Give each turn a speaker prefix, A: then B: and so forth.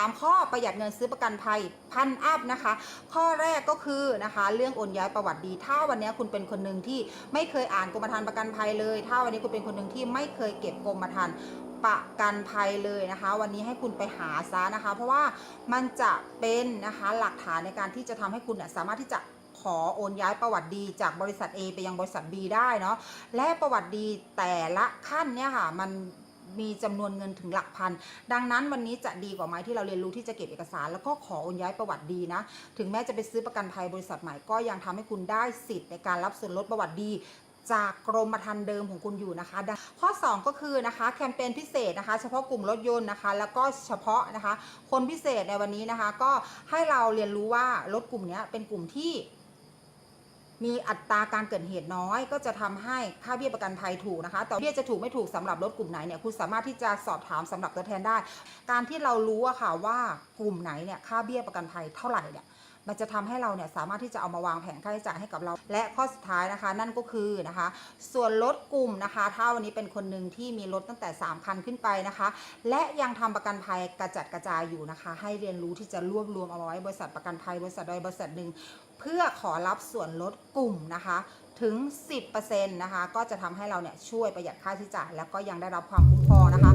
A: 3 ข้อประหยัดเงินซื้อประกันภัยพันอัพนะคะ ข้อแรกก็คือนะคะ เรื่องโอนย้ายประวัติดี ถ้าวันนี้คุณเป็นคนหนึ่งที่ไม่เคยอ่านกรมธรรม์ประกันภัยเลย ถ้าวันนี้คุณเป็นคนหนึ่งที่ไม่เคยเก็บกรมธรรม์ประกันภัยเลยนะคะ วันนี้ให้คุณไปหาซะนะคะ เพราะว่ามันจะเป็นนะคะหลักฐานในการที่จะทำให้คุณเนี่ยสามารถที่จะขอโอนย้ายประวัติดีจากบริษัท A ไปยังบริษัท B ได้เนาะและประวัติดีแต่ละขั้นเนี่ยค่ะมัน มีจำนวนเงินถึงหลักพัน ดังนั้นวันนี้จะดีกว่าไหมที่เราเรียนรู้ที่จะเก็บเอกสาร แล้วก็ขอโอนย้ายประวัติดีนะ ถึงแม้จะไปซื้อประกันภัยบริษัทใหม่ก็ยังทำให้คุณได้สิทธิ์ในการรับส่วนลดประวัติดีจากกรมธรรม์เดิมของคุณอยู่นะคะ ข้อ 2 ก็คือนะคะแคมเปญพิเศษนะคะ เฉพาะกลุ่มรถยนต์นะคะ แล้วก็เฉพาะนะคะ คนพิเศษในวันนี้นะคะ ก็ให้เราเรียนรู้ว่ารถกลุ่มนี้เป็นกลุ่มที่ มีอัตราการเกิดเหตุน้อย ก็จะทำให้ค่าเบี้ยประกันภัยถูกนะคะ แต่เบี้ยจะถูกไม่ถูกสำหรับรถกลุ่มไหนเนี่ยคุณสามารถที่จะสอบถามสำหรับตัวแทนได้ การที่เรารู้อะค่ะว่ากลุ่มไหนเนี่ยค่าเบี้ยประกันภัยเท่าไหร่เนี่ย มันจะทำให้เราเนี่ยสามารถที่จะเอามาวางแผนค่าใช้จ่ายให้กับเรา และข้อสุดท้ายนะคะ นั่นก็คือนะคะ ส่วนลดกลุ่มนะคะ ถ้าวันนี้เป็นคนหนึ่งที่มีรถตั้งแต่ 3 คันขึ้นไปนะคะ และยังทำประกันภัยกระจัดกระจายอยู่นะคะ ให้เรียนรู้ที่จะรวบรวมเอาไว้บริษัทประกันภัยบริษัทใดบริษัทหนึ่งเพื่อขอรับส่วนลดกลุ่มนะคะถึง 10%นะคะ ก็จะทำให้เราเนี่ยช่วยประหยัดค่าใช้จ่าย แล้วก็ยังได้รับความคุ้มครองนะคะ